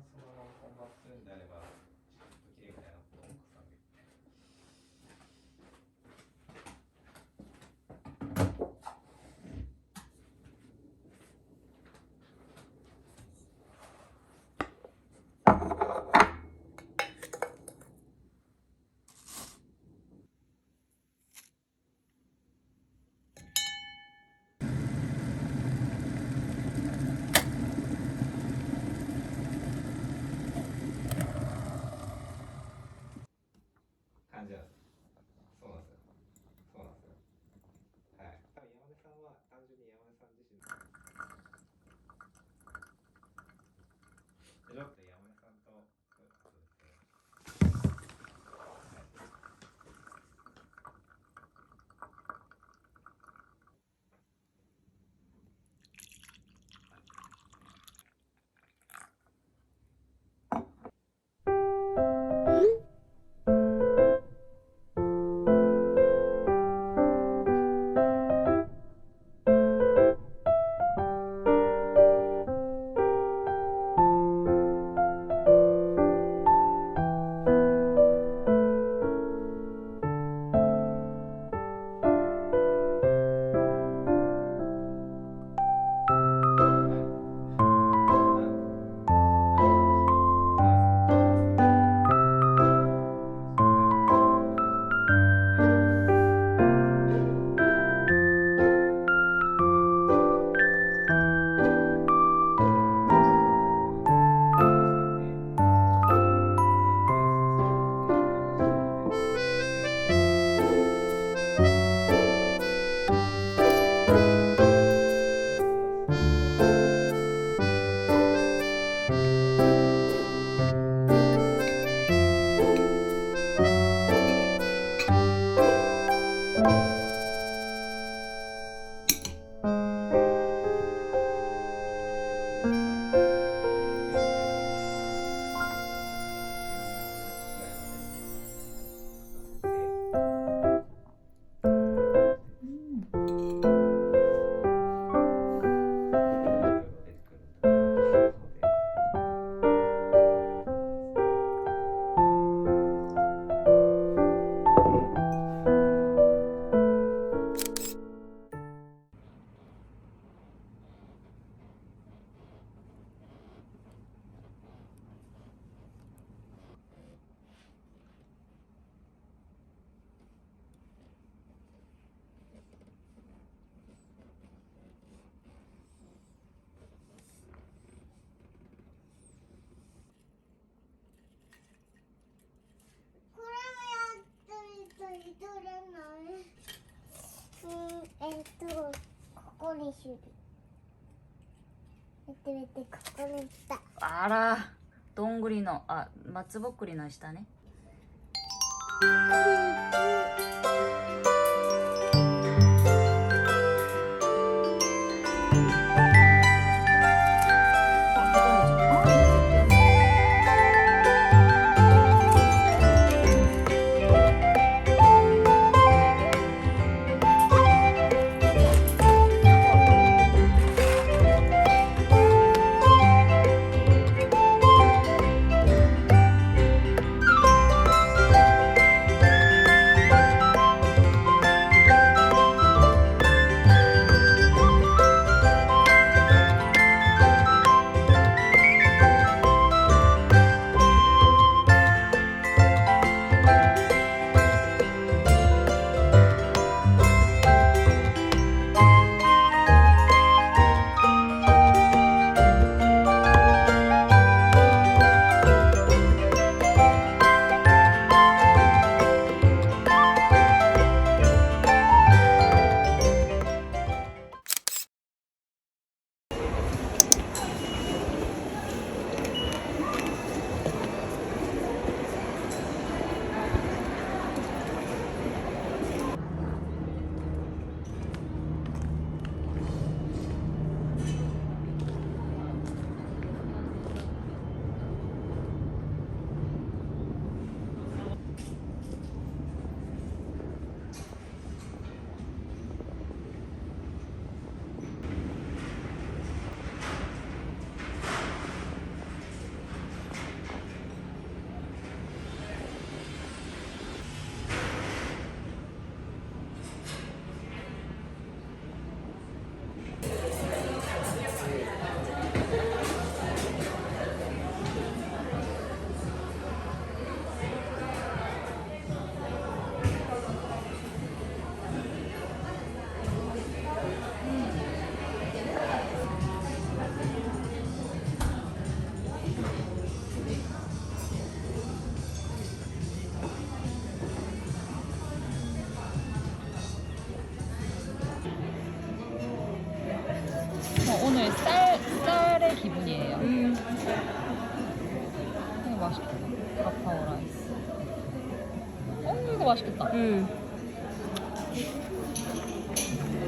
末の混雑にあれば Yep. メシュル見て見てここにい。たあらどんぐりのあ松ぼっくりの下ね。 맛있겠다. 응.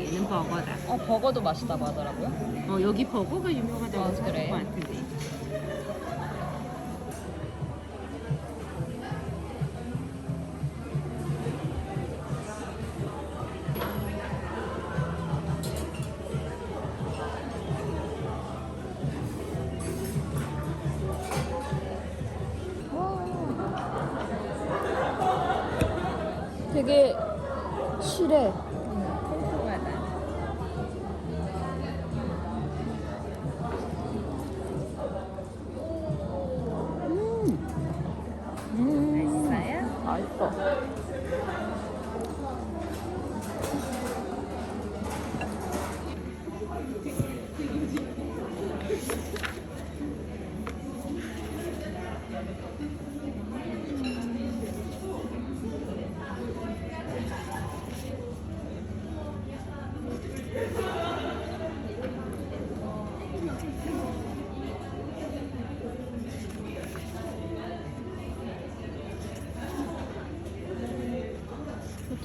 얘는 버거다. 어, 버거도 맛있다고 하더라고요. 어, 여기 버거가 유명하다고 아, 하는 그래? 것 같은데. 되게 실해. 통통하다. 음, 맛있어요? 맛있어.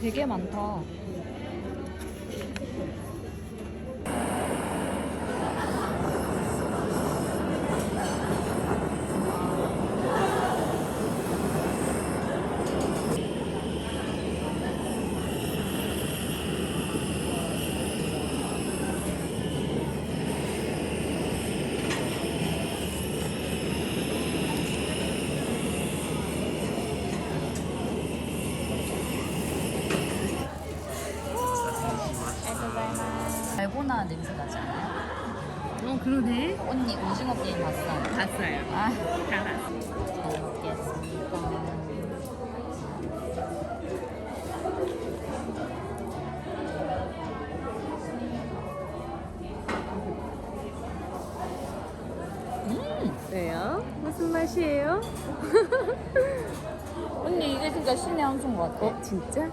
되게 많다. 달고나 냄새 나지 않아요? 어, 그러네. 언니 오징어 게임 봤어요. 봤어요. 아, 다 봤어. 잘 먹겠습니다. 왜요? 무슨 맛이에요? 언니 이게 진짜 신의 한 수인 것 같아. 어, 진짜?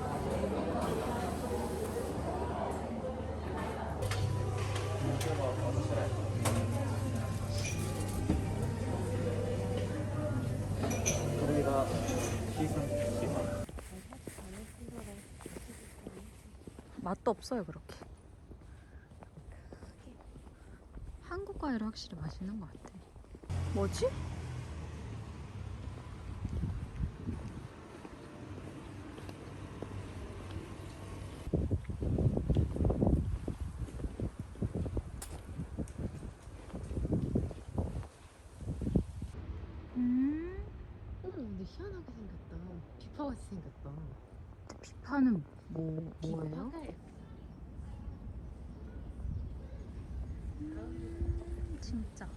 맛도 없어요 그렇게 한국 과일은 확실히 맛있는 것 같아 뭐지? 음 어, 근데 희한하게 생겼다. 비파같이 생겼다. 피파는 뭐 뭐예요? 음, 진짜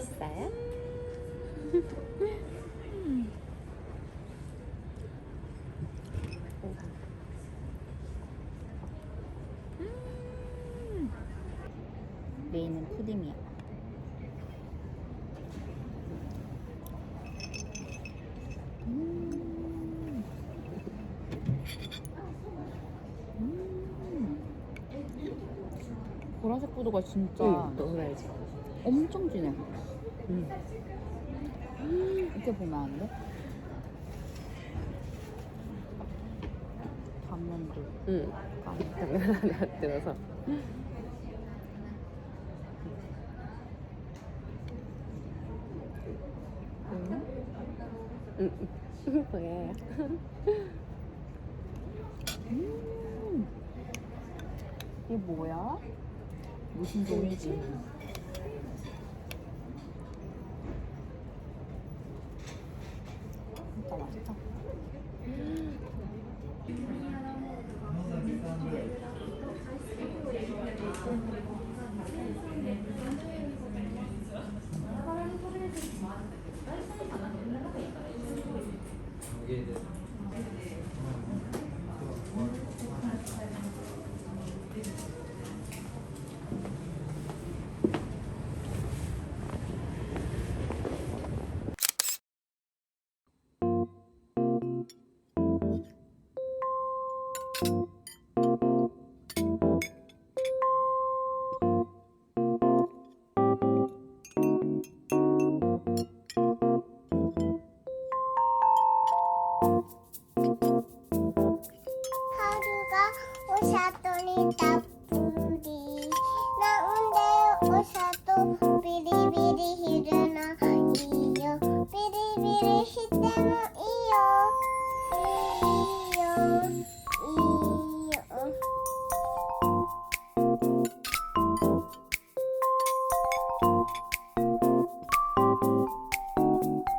맛있어요? 메인은 푸딩이야 음. 음. 보라색 포도가 진짜 응, 너 알지? 엄청 진해. 응. 이렇게 보면 안 돼? 단면도 응. 까매. 당근 하나 들어서. 응. 응. 뭐야? 음. 이게 뭐야? 무슨 종이지? 하루가 오셨더니 딱